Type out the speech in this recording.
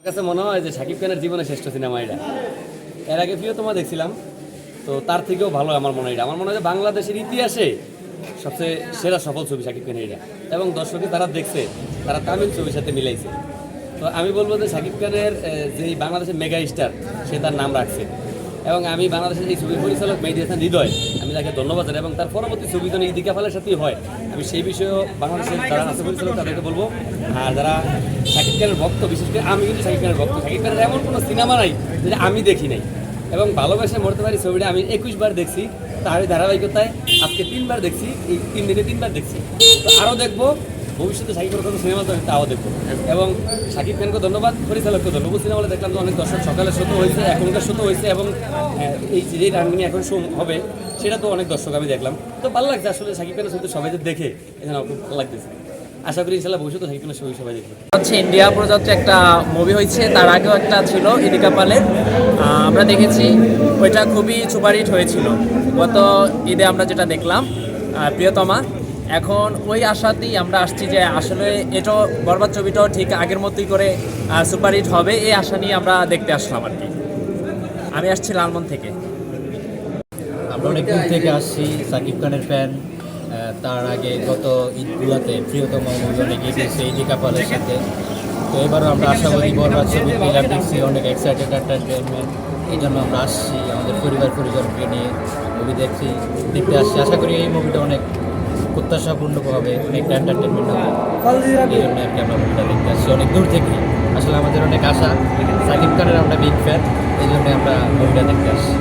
আমার কাছে মনে হয় যে শাকিব খানের জীবনের শ্রেষ্ঠ সিনেমা এটা। এর আগে প্রিয়তমা দেখছিলাম, তো তার থেকেও ভালো আমার মনে হয় আমার মনে হয় যে বাংলাদেশের ইতিহাসে সবচেয়ে সেরা সফল ছবি শাকিব খানের এটা। এবং দর্শকে তারা দেখছে, তারা তামিল ছবির সাথে মিলাইছে। তো আমি বলব যে শাকিব খানের যেই বাংলাদেশের মেগা স্টার, সে তার নাম রাখছে। এবং আমি বাংলাদেশের এই ছবির পরিচালক মেহেদি হাসান হৃদয়, আমি তাকে ধন্যবাদ জানাই এবং তার পরবর্তী ছবি যেন ইদিকা ফালের সাথেই হয়। আমি সেই বিষয়েও বাংলাদেশের যারা আছে পরিচালক, তাদেরকে বলব। আর যারা শাকিব খানের ভক্ত, বিশেষ করে আমি কিন্তু শাকিব খানের ভক্ত, শাকিব খানের এমন কোনো সিনেমা নাই যেটা আমি দেখি নাই। এবং ভালোবাসে মরতে পারি ছবিটা আমি একুশ বার দেখছি, তারই ধারাবাহিকতায় আজকে তিনবার দেখছি, এই তিন দিনে তিনবার দেখছি। তো আরও দেখব ভবিষ্যতে শাকিব খানের কোনো সিনেমা তাও দেখব। এবং শাকিব খানকে ধন্যবাদ পরিচালককে ধন্যবাদ সিনেমা দেখলাম যে অনেক দর্শক সকালে শত হয়েছে এখনকার শত হয়েছে এবং আহ, এই যে রানিং এখন শো হবে সেটা তো অনেক দর্শক আমি দেখলাম। তো ভালো লাগছে আসলে শাকিব খানের তো সবাই যে দেখে এখানে খুব ভালো লাগতেছে। আশা করি ইনশাল্লাহ ভবিষ্যতে শাকিব খানের ছবি সবাই দেখবে। হচ্ছে ইন্ডিয়া প্রজাত একটা মুভি হয়েছে তার আগেও একটা ছিল ইদিকা পালের। আমরা দেখেছি ওইটা খুবই সুপারহিট হয়েছিল। গত ঈদে আমরা যেটা দেখলাম প্রিয়তমা। এখন ওই আশাতেই আমরা আসছি যে আসলে এটাও, বরবাদ ছবিটাও ঠিক আগের মতোই করে সুপারহিট হবে, এই আশা নিয়ে আমরা দেখতে আসলাম আর কি। আমি আসছি লালমন থেকে। আমরা অনেক দূর থেকে আসছি, সাকিব খানের ফ্যান তার আগে গত ঈদগুলোতে প্রিয়তম মুভি অনেক এসে ঈদি কাপালের সাথে। তো এবারও আমরা আশাবাদী বরবাদ ছবি মিলার দেখছি অনেক এক্সাইটেড এন্টারটেনমেন্ট এই জন্য আমরা আসছি, আমাদের পরিবার পরিজনকে নিয়ে মুভি দেখছি, দেখতে আসছি। আশা করি এই মুভিটা অনেক প্রত্যাশাপূর্ণ হবে, অনেক এন্টারটেনমেন্ট হবে। এই জন্য আর কি আমরা মুভিটা দেখতে আসছি। অনেক দূর থেকে। আসলে আমাদের অনেক আশা। সাকিব খানের আমরা বিগ ফ্যান এই জন্য আমরা মুভিটা দেখতে আসছি।